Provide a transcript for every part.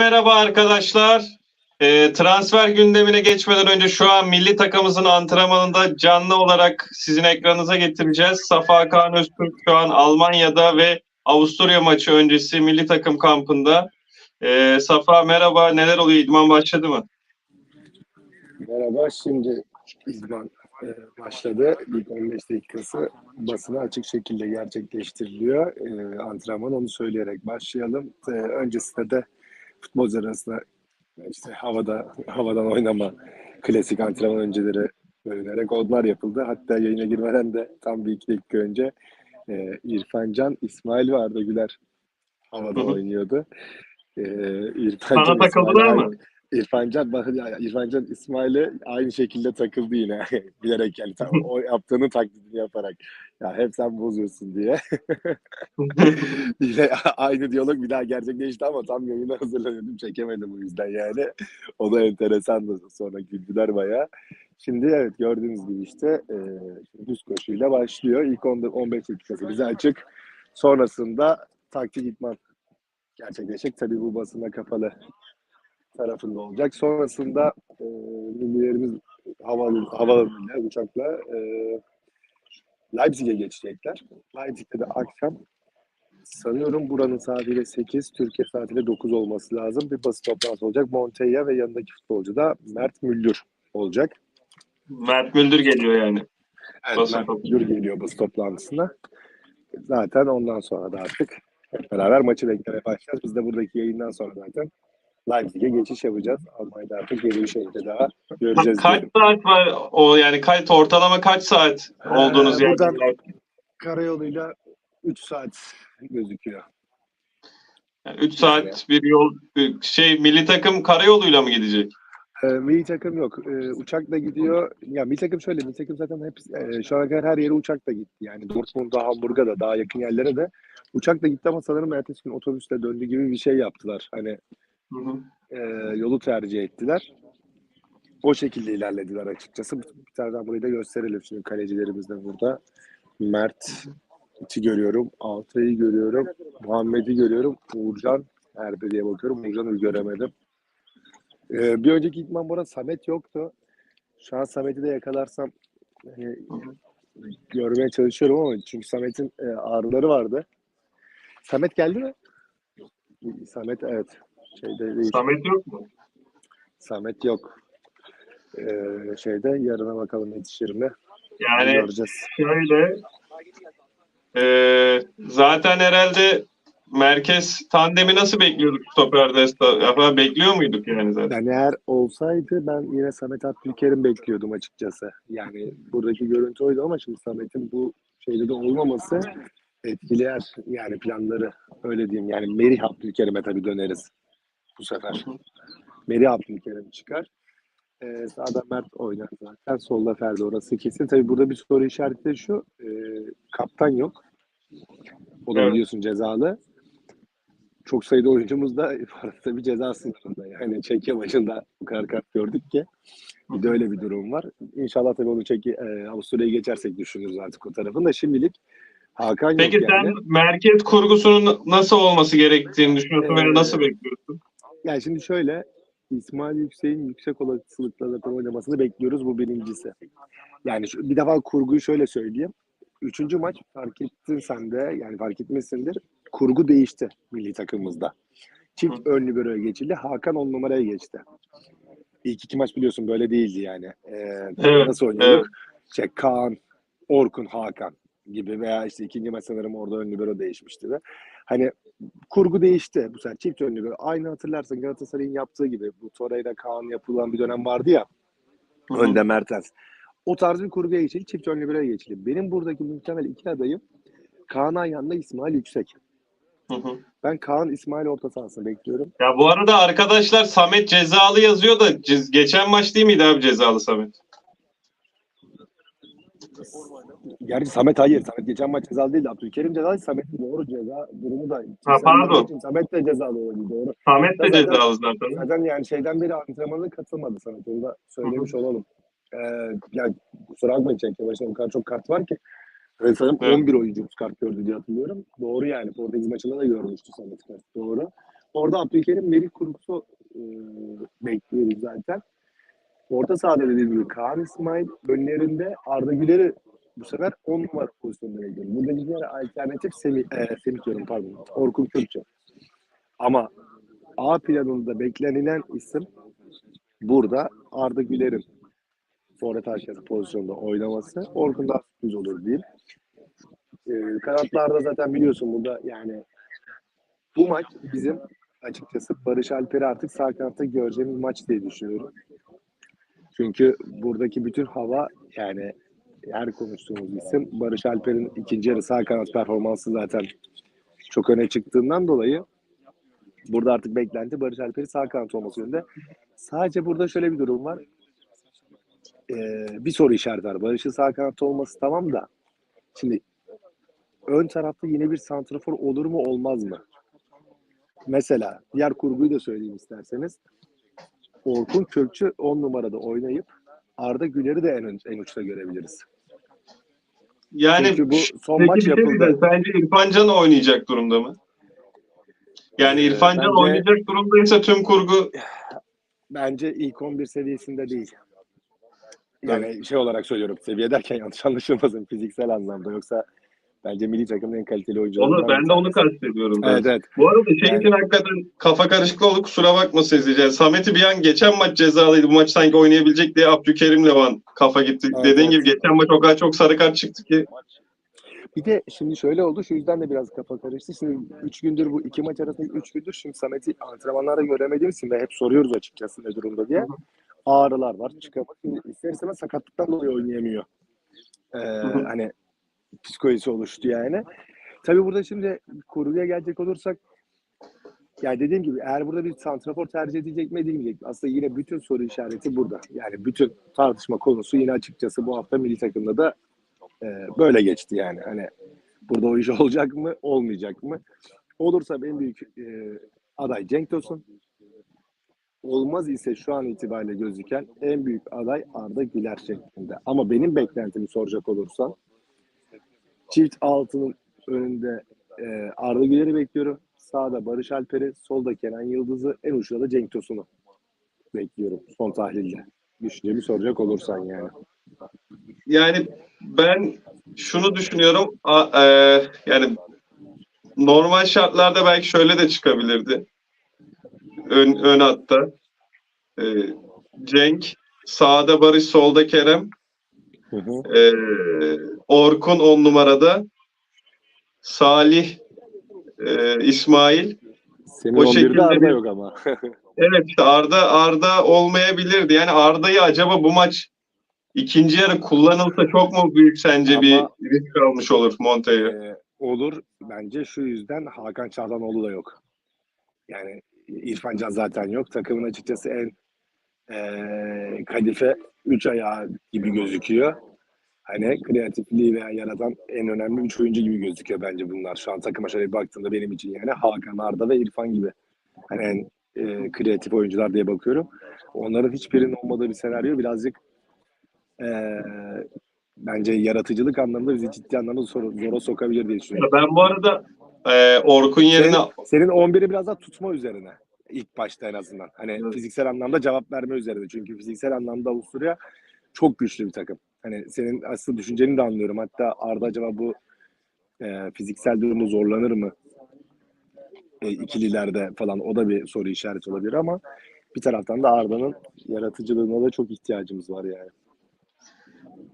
merhaba arkadaşlar. Ee, transfer gündemine geçmeden önce şu an milli takımımızın antrenmanında canlı olarak sizin ekranınıza getireceğiz. Safa Kaan Öztürk şu an Almanya'da ve Avusturya maçı öncesi milli takım kampında. Ee, Safa merhaba neler oluyor? İdman başladı mı? Merhaba, şimdi izman e, başladı. İlk 15 dakikası basına açık şekilde gerçekleştiriliyor. E, antrenman onu söyleyerek başlayalım. E, öncesinde de futbolcular arasında işte havada havadan oynama, klasik antrenman önceleri bölünerek onlar yapıldı. Hatta yayına girmeden de tam bir iki dakika önce e, İrfan Can, İsmail ve Arda Güler havada oynuyordu. E, İrfan Sana takıldılar mı? İrfancan, bak- ya, İrfancan İsmail'e aynı şekilde takıldı yine. Bilerek yani tam o yaptığını taklidini yaparak. Ya hep sen bozuyorsun diye. yine aynı diyalog bir daha gerçekleşti ama tam yayına hazırlanıyordum. Çekemedim o yüzden yani. O da enteresandı. Sonra güldüler bayağı. Şimdi evet gördüğünüz gibi işte e, düz koşuyla başlıyor. İlk 10, 15 dakikası bize açık. Sonrasında taktik itman gerçekleşecek. Tabii bu basına kapalı tarafında olacak. Sonrasında e, millilerimiz havalı, havalanıyla, uçakla e, Leipzig'e geçecekler. Leipzig'te de akşam sanıyorum buranın saatiyle 8, Türkiye saatiyle 9 olması lazım. Bir basın toplantısı olacak. Montella ve yanındaki futbolcu da Mert Müldür olacak. Mert Müldür geliyor yani. Evet, Basın Mert toplantısı. Müldür geliyor basın toplantısına. Zaten ondan sonra da artık hep beraber maçı beklemeye başlayacağız. Biz de buradaki yayından sonra zaten Leipzig'e geçiş yapacağız. Almanya'da artık yeni bir şehirde daha göreceğiz. Kaç diyelim. saat var o yani kaç ortalama kaç saat olduğunuz Ee, buradan- Karayoluyla 3 saat gözüküyor. 3 saat bir yol şey milli takım karayoluyla mı gidecek? Ee, milli takım yok. Ee, uçakla gidiyor. Ya milli takım şöyle, milli takım zaten hep e, şu ana kadar her yere uçakla gitti. Yani Dortmund'a, Hamburg'a da daha yakın yerlere de uçakla gitti ama sanırım ertesi gün otobüsle döndü gibi bir şey yaptılar. Hani E, yolu tercih ettiler. O şekilde ilerlediler açıkçası. Bir tane burayı da gösterelim. Şimdi kalecilerimiz de burada. Mert içi görüyorum. Altay'ı görüyorum. Muhammed'i görüyorum. Uğurcan nerede bakıyorum. Uğurcan'ı göremedim. Ee, bir önceki idman bu arada Samet yoktu. Şu an Samet'i de yakalarsam hani, görmeye çalışıyorum ama çünkü Samet'in e, ağrıları vardı. Samet geldi mi? Samet evet. Şeyde değil. Samet yok mu? Samet yok. Ee, şeyde yarına bakalım yetişir mi? Yani Göreceğiz. şöyle e, zaten herhalde merkez tandemi nasıl bekliyorduk stoperde? Ya, bekliyor muyduk yani zaten? Yani eğer olsaydı ben yine Samet Abdülkerim bekliyordum açıkçası. Yani buradaki görüntü oydu ama şimdi Samet'in bu şeyde de olmaması etkiler yani planları öyle diyeyim. Yani Merih Abdülkerim'e tabii döneriz bu sefer. Merih Abdülkerim çıkar. Ee, sağda Mert oynar zaten. Solda Ferdi orası kesin. Tabii burada bir soru işareti de şu. e, kaptan yok. O da Evet. biliyorsun cezalı. Çok sayıda oyuncumuz da tabii ceza sınırında. Yani Çekya maçında bu kadar kart gördük ki. Bir de öyle bir durum var. İnşallah tabii onu Çekya, e, Avusturya'ya geçersek düşünürüz artık o tarafını da. Şimdilik Hakan Peki yok yani. sen merkez kurgusunun nasıl olması gerektiğini düşünüyorsun Ee, ve nasıl bekliyorsun? Yani şimdi şöyle İsmail Yüksek'in yüksek olasılıkla zaten oynamasını bekliyoruz. Bu birincisi. Yani şu, bir defa kurguyu şöyle söyleyeyim. Üçüncü maç fark ettin sen de yani fark etmişsindir. Kurgu değişti milli takımımızda. Çift ön libero'ya geçildi. Hakan on numaraya geçti. İlk iki maç biliyorsun böyle değildi yani. Ee, Evet, nasıl oynuyorduk? İşte Kaan, Orkun, Hakan gibi veya işte ikinci maç sanırım orada ön libero değişmişti de. Hani kurgu değişti bu sefer. Çift ön libero. Aynı hatırlarsın Galatasaray'ın yaptığı gibi. Bu Torreira Kaan yapılan bir dönem vardı ya. Hı hı. Önde Mertens. O tarz bir kurguya geçildi. Çift ön libero'ya geçildi. Benim buradaki muhtemel iki adayım Kaan Ayhan'la İsmail Yüksek. Hı hı. Ben Kaan İsmail orta sahasını bekliyorum. Ya bu arada arkadaşlar Samet cezalı yazıyor da geçen maç değil miydi abi cezalı Samet? Gerçi Samet hayır. Samet geçen maç cezalı değildi. Abdülkerim cezalı. Samet'in doğru ceza durumu da. Ha, pardon. Samet de cezalı oldu doğru. Samet de Zaten- cezalı zaten. Zaten yani şeyden beri antrenmana katılmadı Samet. Onu da söylemiş olalım. Ee, yani kusura bakmayın Çenk'e başına bu kadar çok kart var ki. Evet, sanırım Evet. 11 oyuncumuz kart gördü diye hatırlıyorum. Doğru yani. Portekiz maçında da görmüştü Samet kart. Doğru. Orada Abdülkerim Melih Kuruksu e, bekliyoruz zaten. Orta sahada dediğim gibi Kaan İsmail önlerinde Arda Güler'i bu sefer 10 numara pozisyonunda bekliyorum. Burada diğer alternatif Semih, e, Semih diyorum pardon. Orkun Kürkçe. Ama A planında beklenilen isim burada Arda Güler'in forvet arkası pozisyonda oynaması. Orkun daha sürpriz olur diyeyim. Ee, kanatlarda zaten biliyorsun burada yani bu maç bizim açıkçası Barış Alper'i artık sağ kanatta göreceğimiz maç diye düşünüyorum. Çünkü buradaki bütün hava yani her konuştuğumuz isim Barış Alper'in ikinci yarı sağ kanat performansı zaten çok öne çıktığından dolayı burada artık beklenti Barış Alper'in sağ kanat olması yönünde. Sadece burada şöyle bir durum var. Ee, bir soru işareti var. Barış'ın sağ kanatta olması tamam da şimdi ön tarafta yine bir santrafor olur mu olmaz mı? Mesela diğer kurguyu da söyleyeyim isterseniz. Orkun Kökçü 10 numarada oynayıp Arda Güler'i de en, en uçta görebiliriz. Yani Çünkü bu son peki maç bir şey yapıldı. diyeceğim. Sence İrfan Can oynayacak durumda mı? Yani Ee, İrfan Can bence- oynayacak durumdaysa tüm kurgu Bence ilk 11 seviyesinde değil. Yani şey olarak söylüyorum. Seviye derken yanlış anlaşılmasın fiziksel anlamda. Yoksa bence milli takımın en kaliteli oyuncularından onu ben de onu kastediyorum. Evet evet. Bu arada şey Yani- için hakikaten kafa karışıklığı oldu kusura bakma Sezgi'ciğim. Samet'i bir an geçen maç cezalıydı. Bu maç sanki oynayabilecek diye Abdülkerim'le ben kafa gitti. Evet, Dediğin evet. gibi geçen maç o kadar çok sarı kart çıktı ki. Bir de şimdi şöyle oldu. Şu yüzden de biraz kafa karıştı. Şimdi 3 gündür bu iki maç arasında 3 gündür şimdi Samet'i antrenmanlarda göremediğim için ve hep soruyoruz açıkçası ne durumda diye. Ağrılar var. Çıkamaz. Şimdi ister istemez sakatlıktan dolayı oynayamıyor. Ee, hani psikolojisi oluştu yani. Tabii burada şimdi kurguya gelecek olursak yani dediğim gibi eğer burada bir santrafor tercih edecek mi edilmeyecek? Aslında yine bütün soru işareti burada. Yani bütün tartışma konusu yine açıkçası bu hafta milli takımda da e, böyle geçti yani. Hani burada o iş olacak mı, olmayacak mı? Olursa en büyük e, aday Cenk Tosun. Olmaz ise şu an itibariyle gözüken en büyük aday Arda Güler şeklinde. Ama benim beklentimi soracak olursan çift altının önünde e, Arda Güler'i bekliyorum. Sağda Barış Alper'i, solda Kenan Yıldız'ı, en uçta da Cenk Tosun'u bekliyorum son tahlilde. Düşüncemi soracak olursan yani. Yani ben şunu düşünüyorum. A- e, yani normal şartlarda belki şöyle de çıkabilirdi. Ön, ön hatta. E, Cenk, sağda Barış, solda Kerem. Hı hı. e, Orkun on numarada. Salih, e, İsmail. Senin O 11'de şekilde Arda yok ama. Evet işte Arda Arda olmayabilirdi. Yani Arda'yı acaba bu maç ikinci yarı kullanılsa çok mu büyük sence Ama- bir risk almış olur Monte'ye? Ee, olur. Bence şu yüzden Hakan Çağlanoğlu da yok. Yani İrfan Can zaten yok. Takımın açıkçası en eee kadife üç ayağı gibi gözüküyor. Hani kreatifliği veya yaratan en önemli üç oyuncu gibi gözüküyor bence bunlar. Şu an takıma şöyle bir baktığımda benim için yani Hakan, Arda ve İrfan gibi. Hani en eee, kreatif oyuncular diye bakıyorum. Onların hiçbirinin olmadığı bir senaryo birazcık eee, bence yaratıcılık anlamında bizi ciddi anlamda zor, zora sokabilir diye düşünüyorum. Ben bu arada e, Orkun yerine Senin, senin 11'i biraz daha tutma üzerine. ilk başta en azından. Hani Evet. fiziksel anlamda cevap verme üzerine. Çünkü fiziksel anlamda Avusturya çok güçlü bir takım. Hani senin aslında düşünceni de anlıyorum. Hatta Arda acaba bu e, fiziksel durumu zorlanır mı? E, ikililerde falan o da bir soru işareti olabilir ama bir taraftan da Arda'nın yaratıcılığına da çok ihtiyacımız var yani.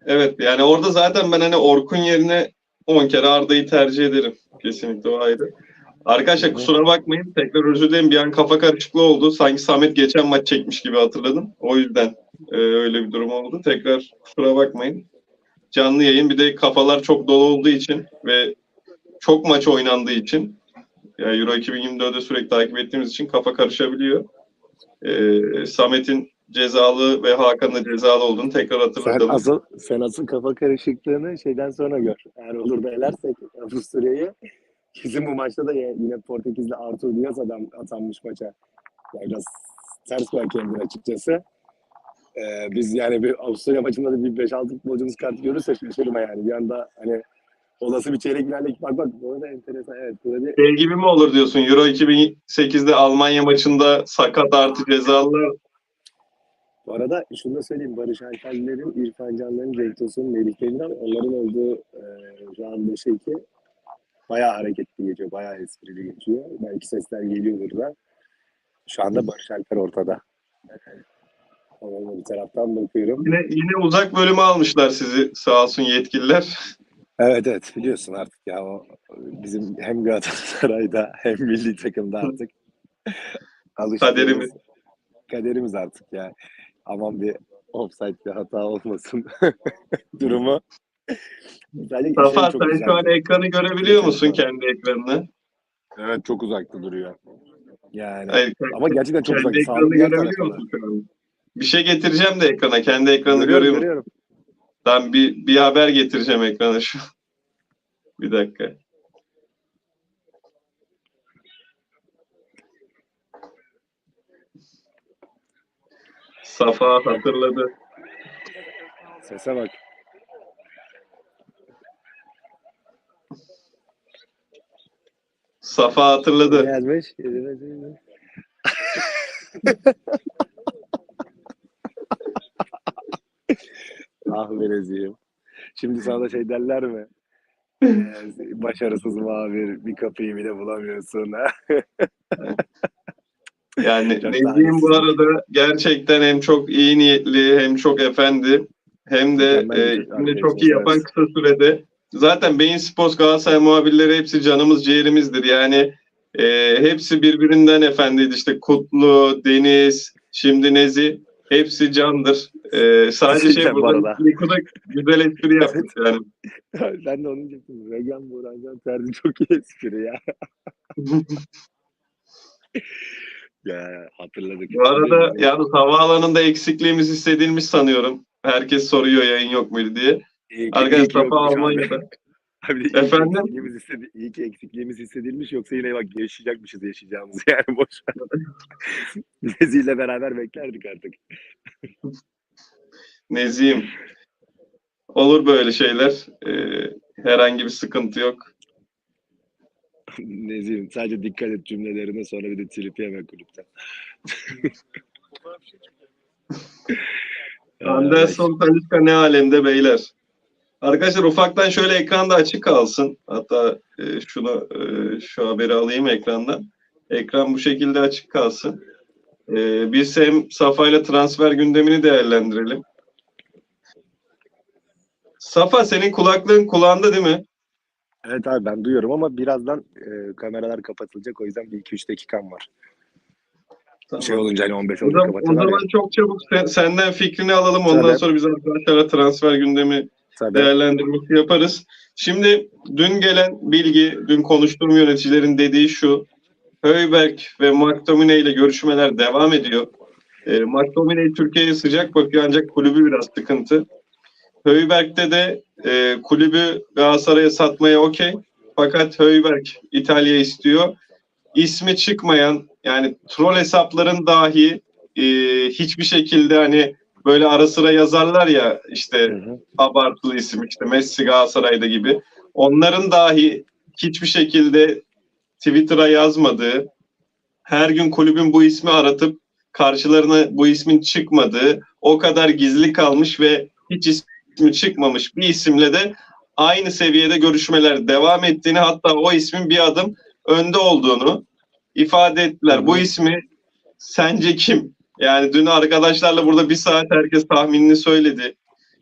evet yani orada zaten ben hani Orkun yerine 10 kere Arda'yı tercih ederim. Kesinlikle o ayrı. Arkadaşlar kusura bakmayın. Tekrar özür dilerim. Bir an kafa karışıklığı oldu. Sanki Samet geçen maç çekmiş gibi hatırladım. O yüzden e, öyle bir durum oldu. Tekrar kusura bakmayın. Canlı yayın bir de kafalar çok dolu olduğu için ve çok maç oynandığı için yani Euro 2024'de sürekli takip ettiğimiz için kafa karışabiliyor. E, Samet'in cezalı ve Hakan'ın cezalı olduğunu tekrar Sen hatırlatalım. asıl, sen asıl kafa karışıklığını şeyden sonra gör. Eğer olur da elersek Avusturya'yı kesin bu maçta da yine Portekizli Artur Diaz adam atanmış maça. Yani biraz ters bir hakemdir açıkçası. Ee, biz yani bir Avusturya maçında da bir 5-6 futbolcumuz kart görürse şaşırma yani. Bir anda hani olası bir çeyrek finaldeki bak bak bu arada enteresan evet burada bir Şey gibi mi olur diyorsun? Euro 2008'de Almanya maçında sakat artı cezalılar Bu arada şunu da söyleyeyim. Barış Alper'lerin, İrfan Can'ların, Cenk Tosun'un, Melih Demiran onların olduğu e, şu an 5'e 2 bayağı hareketli geçiyor. Bayağı esprili geçiyor. Belki sesler geliyordur da. Şu anda Barış Alper ortada. Bir taraftan bakıyorum. yine, yine uzak bölüme almışlar sizi sağ olsun yetkililer. Evet evet biliyorsun artık ya o bizim hem Galatasaray'da hem milli takımda artık Kaderimiz. kaderimiz artık ya. Aman bir offside bir hata olmasın durumu. Safa şey sen şu an ekranı görebiliyor musun kendi ekranını? Evet çok uzakta duruyor. Yani Hayır, ama gerçekten çok kendi ekranını Sağlık diğer görebiliyor musun şu an? Bir şey getireceğim de ekrana. Kendi ekranını Görüyorum. Ben bir, bir haber getireceğim ekrana şu. Bir dakika. Safa hatırladı. Sese bak. Safa hatırladı. Ne ah vereziyim. Şimdi sana da şey derler mi? Ee, başarısız muhabir bir kapıyı bile bulamıyorsun. Ha? Yani Nezih'in bu arada gerçekten hem çok iyi niyetli hem çok efendi hem de e, bir işini çok iyi yapan kısa sürede. Zaten Beyin Sports Galatasaray muhabirleri hepsi canımız ciğerimizdir. Yani e, hepsi birbirinden efendiydi. İşte Kutlu, Deniz, şimdi Nezi hepsi candır. E, sadece şey burada. Niko'da güzel espri yaptık yani. ben de onu diyecektim. Vegan Burhancan Ferdi çok iyi espri ya. Ya hatırladık. Bu arada yalnız havaalanında eksikliğimiz hissedilmiş sanıyorum. Herkes soruyor yayın yok muydu diye. İyi Arkadaşlar Safa. Almanya'da. Abi iyi ki Efendim? eksikliğimiz hissedi- iyi ki eksikliğimiz hissedilmiş yoksa yine bak yaşayacakmışız yaşayacağımız yani boş ver. Nezi'yle beraber beklerdik artık. Nezihim. Olur böyle şeyler. Ee, herhangi bir sıkıntı yok. Nezih'im sadece dikkat et cümlelerine sonra bir de trip yeme kulüpten. Anderson Talisca ne alemde beyler. Arkadaşlar ufaktan şöyle ekranda açık kalsın. Hatta e, şunu e, şu haberi alayım ekrandan. Ekran bu şekilde açık kalsın. E, biz hem Safa ile transfer gündemini değerlendirelim. Safa senin kulaklığın kulağında değil mi? Evet abi ben duyuyorum ama birazdan e, kameralar kapatılacak o yüzden bir 2-3 dakikam var. Tamam. Şey olunca hani 15 O olunca zaman, o ya. zaman çok çabuk sen- senden fikrini alalım. Ondan Tabii. sonra biz arkadaşlarla transfer gündemi Tabii. değerlendirmesi yaparız. Şimdi dün gelen bilgi, dün konuştuğum yöneticilerin dediği şu. Höyberg ve McTominay ile görüşmeler devam ediyor. E, McTominay Türkiye'ye sıcak bakıyor ancak kulübü biraz sıkıntı. Höyberg'de de e, kulübü Galatasaray'a satmaya okey. Fakat Höyberg İtalya istiyor. İsmi çıkmayan yani troll hesapların dahi e, hiçbir şekilde hani böyle ara sıra yazarlar ya işte Hı hı. abartılı isim işte Messi Galatasaray'da gibi. Onların dahi hiçbir şekilde Twitter'a yazmadığı, her gün kulübün bu ismi aratıp karşılarına bu ismin çıkmadığı, o kadar gizli kalmış ve hiç ismi çıkmamış bir isimle de aynı seviyede görüşmeler devam ettiğini hatta o ismin bir adım önde olduğunu ifade ettiler. Hı. Bu ismi sence kim? Yani dün arkadaşlarla burada bir saat herkes tahminini söyledi.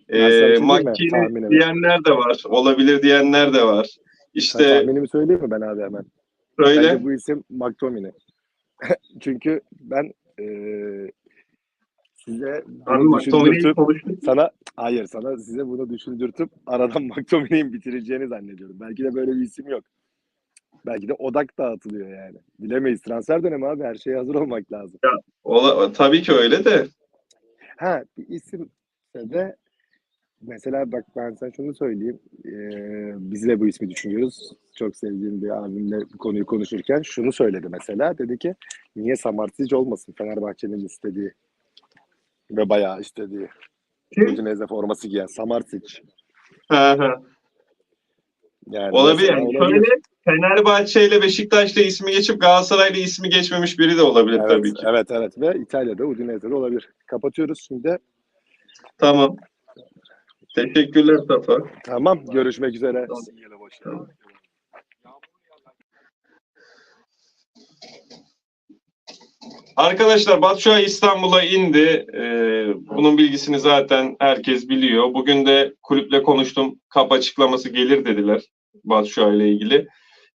Ee? Makkini diyenler de var. Olabilir diyenler de var. Sen İşte tahminimi söyleyeyim mi ben abi hemen? söyle. Bence bu isim McTominay. Çünkü ben eee size bunu düşündürtüp sana hayır sana size bunu düşündürtüp aradan McTominay'in bitireceğini zannediyorum. Belki de böyle bir isim yok. Belki de odak dağıtılıyor yani. Bilemeyiz. Transfer dönemi abi her şeye hazır olmak lazım. Ola, tabii ki öyle de. Ha bir isim de mesela bak ben sana şunu söyleyeyim. Ee, biz de bu ismi düşünüyoruz. Çok sevdiğim bir abimle bu konuyu konuşurken şunu söyledi mesela. Dedi ki niye Samartic olmasın Fenerbahçe'nin istediği ve bayağı istediği. Udinese forması giyen Samartic. Yani Olabilir. Yani şöyle Fenerbahçe ile Beşiktaş'ta ismi geçip Galatasaray'la ismi geçmemiş biri de olabilir Evet, tabii ki. evet, evet. Ve İtalya'da Udinese'de olabilir. Kapatıyoruz şimdi. Tamam. Teşekkürler Safa. Tamam. Görüşmek üzere. Tamam. Arkadaşlar Batshuayi İstanbul'a indi. Ee, bunun bilgisini zaten herkes biliyor. Bugün de kulüple konuştum. Kap açıklaması gelir dediler Batshuayi ile ilgili.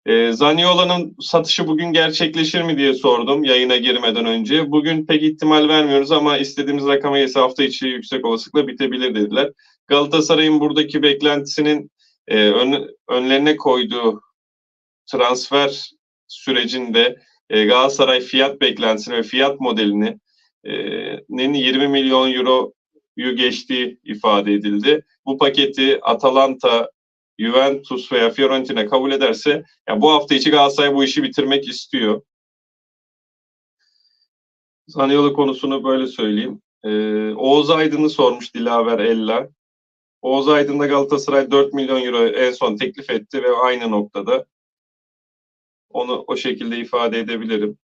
Ee, Zaniola'nın satışı bugün gerçekleşir mi diye sordum yayına girmeden önce. Bugün pek ihtimal vermiyoruz ama istediğimiz rakama gelse hafta içi yüksek olasılıkla bitebilir dediler. Galatasaray'ın buradaki beklentisinin e, ön- önlerine koyduğu transfer sürecinde e, Galatasaray fiyat beklentisini ve fiyat modelini e, nin 20 milyon euroyu geçtiği ifade edildi. Bu paketi Atalanta, Juventus veya Fiorentina kabul ederse ya bu hafta içi Galatasaray bu işi bitirmek istiyor. Zaniolo konusunu böyle söyleyeyim. E, Oğuz Aydın'ı sormuş Dilaver Ella. Oğuz Aydın'da Galatasaray 4 milyon euro en son teklif etti ve aynı noktada. Onu o şekilde ifade edebilirim.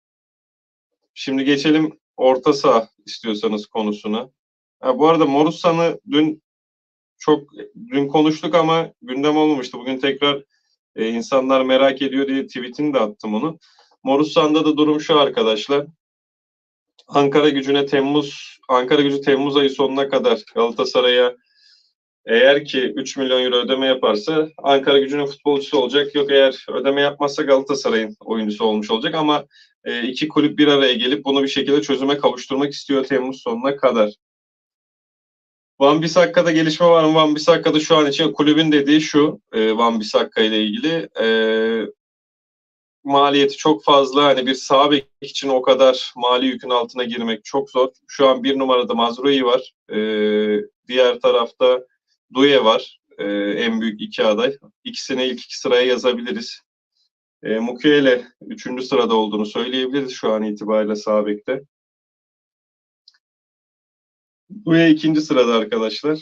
Şimdi geçelim orta saha istiyorsanız konusuna. Ha, bu arada Morusan'ı dün çok dün konuştuk ama gündem olmamıştı. Bugün tekrar e, insanlar merak ediyor diye tweetini de attım onu. Morusan'da da durum şu arkadaşlar. Ankara gücüne Temmuz Ankara gücü Temmuz ayı sonuna kadar Galatasaray'a eğer ki 3 milyon euro ödeme yaparsa Ankara gücünün futbolcusu olacak. Yok eğer ödeme yapmazsa Galatasaray'ın oyuncusu olmuş olacak ama e, iki kulüp bir araya gelip bunu bir şekilde çözüme kavuşturmak istiyor Temmuz sonuna kadar. Van Bissakka'da gelişme var mı? Van Bissakka'da şu an için kulübün dediği şu e, Van Bissaka ile ilgili e, maliyeti çok fazla. Hani bir sağ bek için o kadar mali yükün altına girmek çok zor. Şu an bir numarada Mazrui var. E, diğer tarafta Duye var. E, en büyük iki aday. İkisini ilk iki sıraya yazabiliriz. E, Mukiele üçüncü sırada olduğunu söyleyebiliriz şu an itibariyle sağ bekte. Duye ikinci sırada arkadaşlar.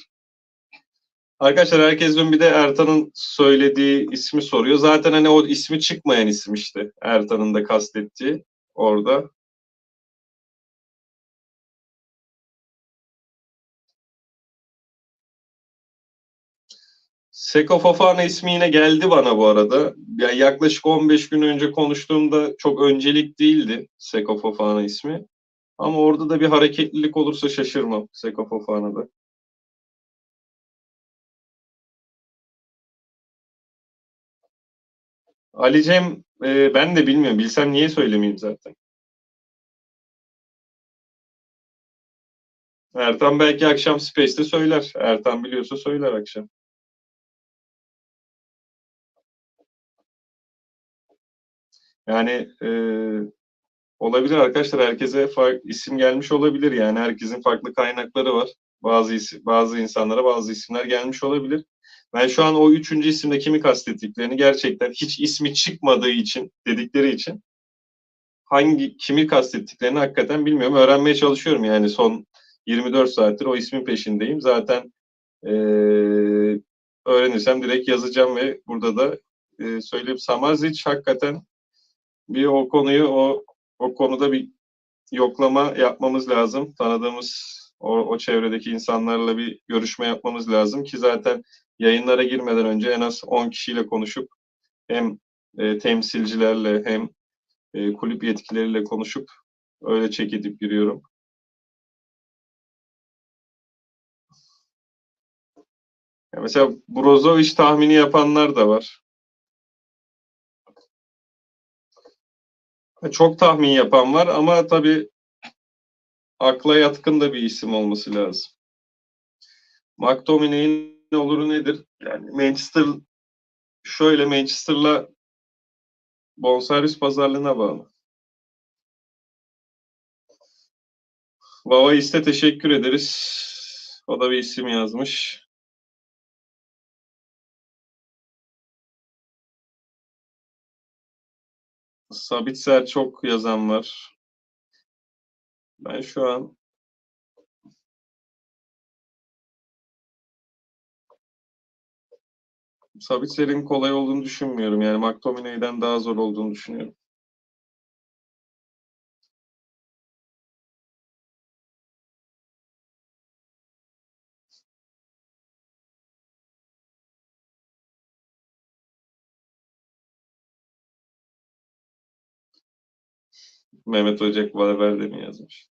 Arkadaşlar herkes dün bir de Ertan'ın söylediği ismi soruyor. Zaten hani o ismi çıkmayan isim işte. Ertan'ın da kastettiği orada. Seko Fofana ismi yine geldi bana bu arada. Yani yaklaşık 15 gün önce konuştuğumda çok öncelik değildi Seko Fofana ismi. Ama orada da bir hareketlilik olursa şaşırmam Seko Fofana'da. Ali Cem e, ben de bilmiyorum. Bilsem niye söylemeyeyim zaten. Ertan belki akşam Space'te söyler. Ertan biliyorsa söyler akşam. Yani e, olabilir arkadaşlar. Herkese farklı isim gelmiş olabilir. Yani herkesin farklı kaynakları var. Bazı isim, bazı insanlara bazı isimler gelmiş olabilir. Ben şu an o üçüncü isimde kimi kastettiklerini gerçekten hiç ismi çıkmadığı için dedikleri için hangi kimi kastettiklerini hakikaten bilmiyorum. Öğrenmeye çalışıyorum yani son 24 saattir o ismin peşindeyim. Zaten e, öğrenirsem direkt yazacağım ve burada da e, söyleyeyim. Samazic hakikaten bir o konuyu o o konuda bir yoklama yapmamız lazım. Tanıdığımız o, o çevredeki insanlarla bir görüşme yapmamız lazım ki zaten yayınlara girmeden önce en az 10 kişiyle konuşup hem e, temsilcilerle hem e, kulüp yetkilileriyle konuşup öyle çek edip giriyorum. Ya mesela Brozovic tahmini yapanlar da var. Çok tahmin yapan var ama tabii akla yatkın da bir isim olması lazım. McTominay'in oluru nedir? Yani Manchester şöyle Manchester'la bonservis pazarlığına bağlı. Baba iste teşekkür ederiz. O da bir isim yazmış. Sabitzer çok yazan var. Ben şu an Sabitzer'in kolay olduğunu düşünmüyorum. Yani McTominay'den daha zor olduğunu düşünüyorum. Mehmet Ocak Valverde mi yazmış?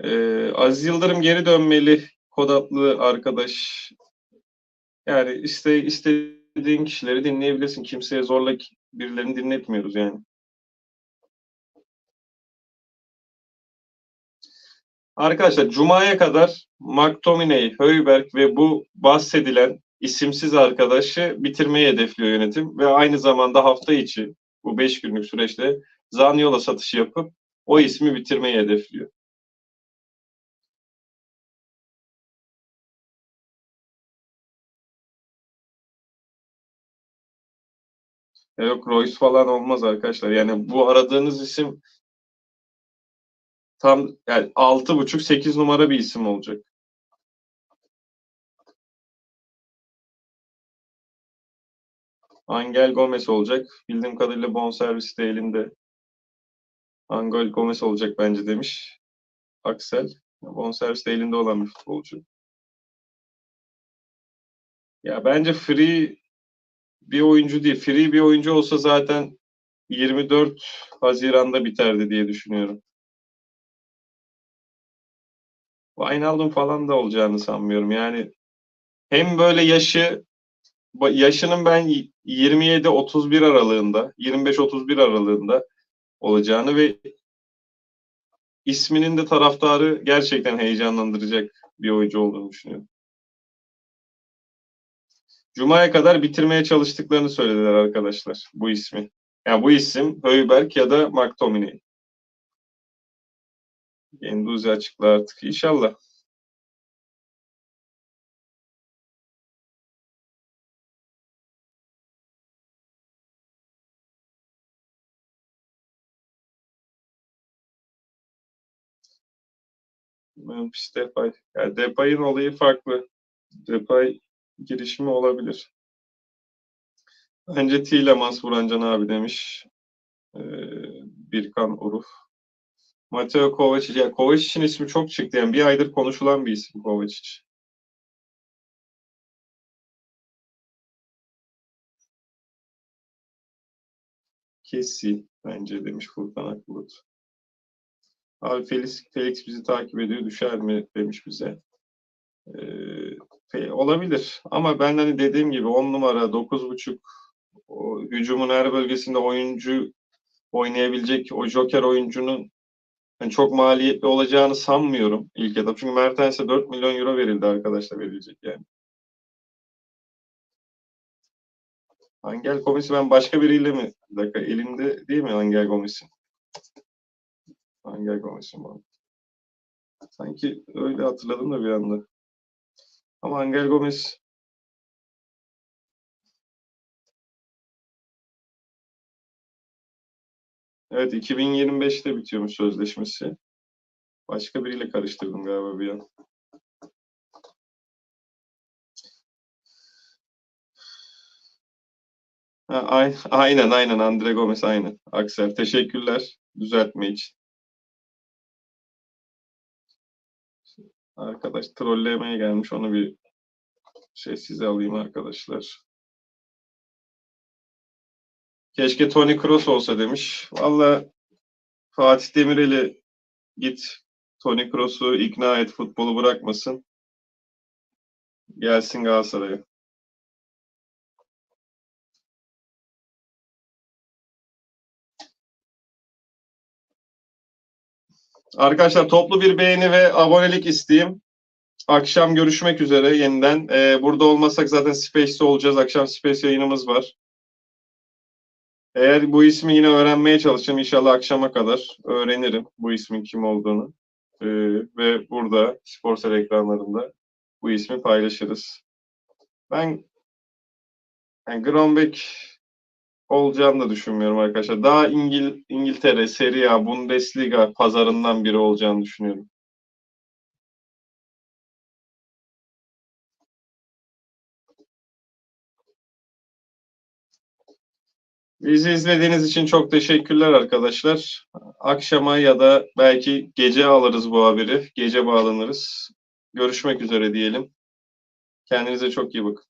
Ee, Aziz Yıldırım geri dönmeli kod adlı arkadaş. Yani iste, istediğin kişileri dinleyebilirsin. Kimseye zorla birilerini dinletmiyoruz yani. Arkadaşlar Cuma'ya kadar McTominay, Højberg ve bu bahsedilen isimsiz arkadaşı bitirmeyi hedefliyor yönetim ve aynı zamanda hafta içi bu 5 günlük süreçte Zaniolo satışı yapıp o ismi bitirmeyi hedefliyor. Yok Royce falan olmaz arkadaşlar. Yani bu aradığınız isim tam yani 6.5-8 numara bir isim olacak. Angel Gomez olacak. Bildiğim kadarıyla bonservis de elinde. Angel Gomez olacak bence demiş. Axel. Bonservis de elinde olan bir futbolcu. Ya bence free bir oyuncu değil. Free bir oyuncu olsa zaten 24 Haziran'da biterdi diye düşünüyorum. Wijnaldum falan da olacağını sanmıyorum. Yani hem böyle yaşı yaşının ben 27-31 aralığında, 25-31 aralığında olacağını ve isminin de taraftarı gerçekten heyecanlandıracak bir oyuncu olduğunu düşünüyorum. Cuma'ya kadar bitirmeye çalıştıklarını söylediler arkadaşlar bu ismi. Yani bu isim Højberg ya da McTominay. Genduzi açıklar artık inşallah. Memphis Depay. Yani Depay'ın olayı farklı. Depay girişimi olabilir. Bence Tielemans Burancan abi demiş. Ee, Birkan Uruf. Mateo Kovacic. Ya Kovacic'in ismi çok çıktı. Yani bir aydır konuşulan bir isim Kovacic. Kesi bence demiş Furkan Akbulut. Abi Felix, Felix bizi takip ediyor. Düşer mi demiş bize. Ee, olabilir. Ama ben hani dediğim gibi 10 numara, 9.5 o hücumun her bölgesinde oyuncu oynayabilecek o joker oyuncunun yani çok maliyetli olacağını sanmıyorum ilk etap. Çünkü Mertens'e 4 milyon euro verildi arkadaşlar verilecek yani. Angel Gomis'i ben başka biriyle mi? Bir dakika elinde değil mi Angel Gomis'in? Angel Gomis'in var. Sanki öyle hatırladım da bir anda. Ama Angel Gomis Evet 2025'te bitiyormuş sözleşmesi. Başka biriyle karıştırdım galiba bir an. Ha, aynen aynen Andre Gomez aynen. Aksel teşekkürler düzeltme için. Arkadaş trollemeye gelmiş onu bir şey size alayım arkadaşlar. Keşke Tony Kroos olsa demiş. Valla Fatih Demirel'i git Tony Kroos'u ikna et futbolu bırakmasın. Gelsin Galatasaray'a. Arkadaşlar toplu bir beğeni ve abonelik isteyeyim. Akşam görüşmek üzere yeniden. Ee, burada olmasak zaten Space'te olacağız. Akşam Space yayınımız var. Eğer bu ismi yine öğrenmeye çalışacağım. İnşallah akşama kadar öğrenirim bu ismin kim olduğunu. Ee, ve burada Sporsel ekranlarında bu ismi paylaşırız. Ben yani Grombeck olacağını da düşünmüyorum arkadaşlar. Daha İngil İngiltere, Serie A, Bundesliga pazarından biri olacağını düşünüyorum. Bizi izlediğiniz için çok teşekkürler arkadaşlar. Akşama ya da belki gece alırız bu haberi. Gece bağlanırız. Görüşmek üzere diyelim. Kendinize çok iyi bakın.